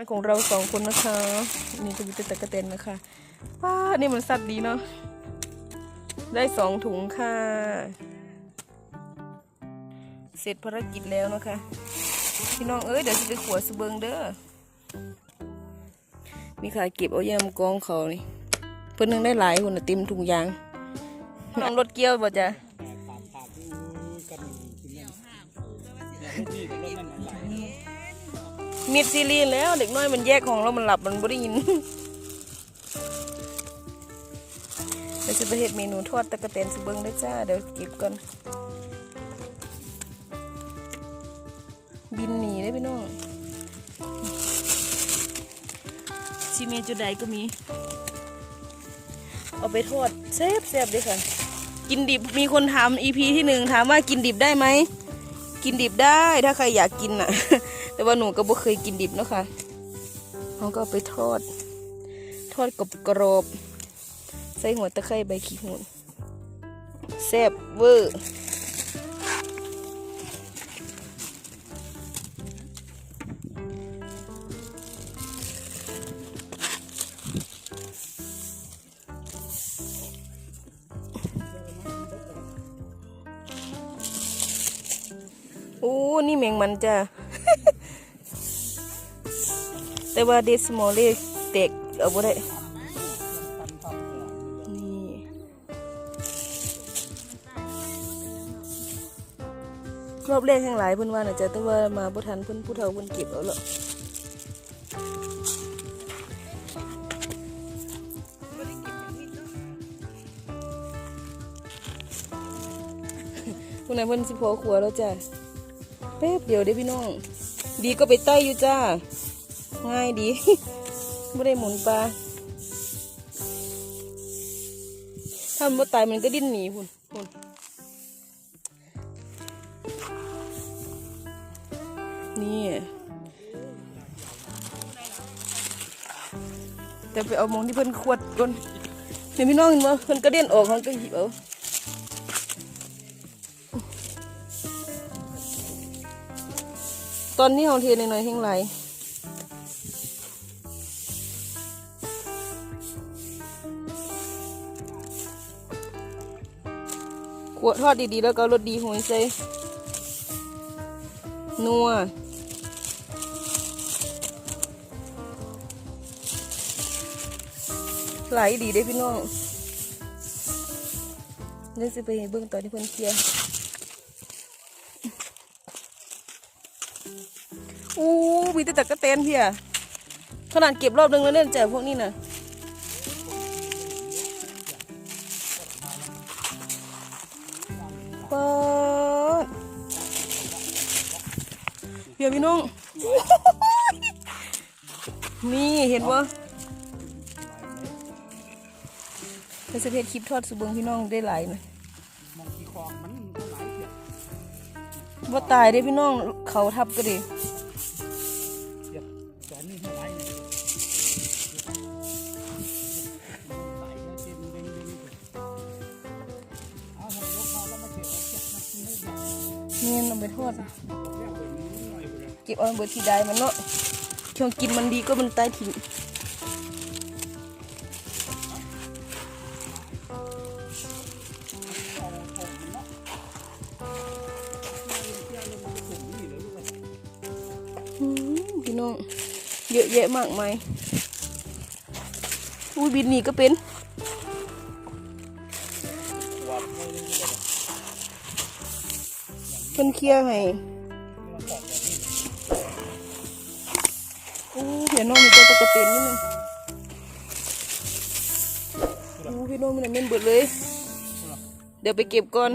านของเราสองคนนะคะ นี่ก็มีแต่ตะกะเตนนะคะว้านี่มันสัตว์ดีเนาะได้สองถุงค่ะ เสร็จภารกิจแล้วนะคะพี่น้องเอ้ยเดี๋ยวจะไปขวดสเบิงเด้อมีขายเก็บเอายำกองเขานี่เพิ่นนึงได้หลายคนน่ะเต็มถุงยางน้องรถเกี้ยวบ่จ้ะ มภาพที่กันกินนั่นเมียลูกพี่กับรถนั่นไหลมิดซีรีส์แล้วเด็กน้อยมันแยกของเรามันหลับมันบ่ได้ยินเดี๋ยวจะไปเฮ็ดเมนูทอดตะกะเตนสเบิงได้จ้า เดี๋ยวเก็บก่อน บินหนีได้พี่น้องชิเมจุดใดก็มี เอาไปทอดแซ่บแซ่บๆเลยค่ะ กินดิบมีคนถาม EP ที่หนึ่งถามว่ากินดิบได้ไหม กินดิบได้ถ้าใครอยากกินน่ะ แต่ว่าหนูก็บ่เคยกินดิบเนาะค่ะเขาก็ไปทอด ทอดกรอบกรอบใส่หัวตะไคร้ใบขี้หูแซ่บเวอร์ โอ้นี่แมงมันจ้ะแต่ว่าเดสมอลเล่เตกเอาบ่ได้นี่รอบแรกทั้งหลายเพิ่อนว่าน่ะจ้ะแต่ว่ามาบ่ทันเพิ่อนผู้เฒ่าเพิ่อนเก็บเอาแล้วคุณนายเพิ่อนสิพอครัวแล้วจ้ะ แป๊บเดียวเด้พี่น้อง ดีก็ไปใต้อยู่จ้า ง่ายดีไม่ได้หมุนปลาถ้ามันตายมันก็ดิ้นหนีพุ่นพุ่นนี่แต่ไปเอามองที่เพิ่นขวดก่อนเห็นพี่น้องเห็นบ่เพิ่นกระเด็นออกมันก็หยิบเอา ตอนนี้เราเทหน่อยๆแห้งไหลขวดทอดดีๆ แล้วก็รสดีหวยใส่นัวไหลดีได้พี่น้องเดี๋ยวสิไปเบิ่งตอนที่เพิ่นเคลียร์ อู้มีแต่ตะกะเตนเพี่ยขนาดเก็บรอบนึงแล้วเนี่ยเจอพวกนี้น่ะปอดเพี่ยพี่น้อง นี่เห็นปะเราจะเพจคลิปทอดสุเบิงพี่น้องได้หลายนะมองที่คลองมันก็ไหลเสียว่าตายได้พี่น้องเขาทับก็ดี เนียนเอาไปทอดแล้วไปนี้หน่อยเก็บเอาเบอร์ที่ได้มันเนาะช่วงกินมันดีก็มันตายทิ้งอืมพี่น้องเยอะแยะมากมายอุ้ยบินหนีก็เป็น พิ่นเคลียร์ให้อู้เดี๋ยวน้องมีตัวตะกะเตนนิดนึงอู้พี่น้องมันเม่นเบิดเลย เดี๋ยวไปเก็บก่อน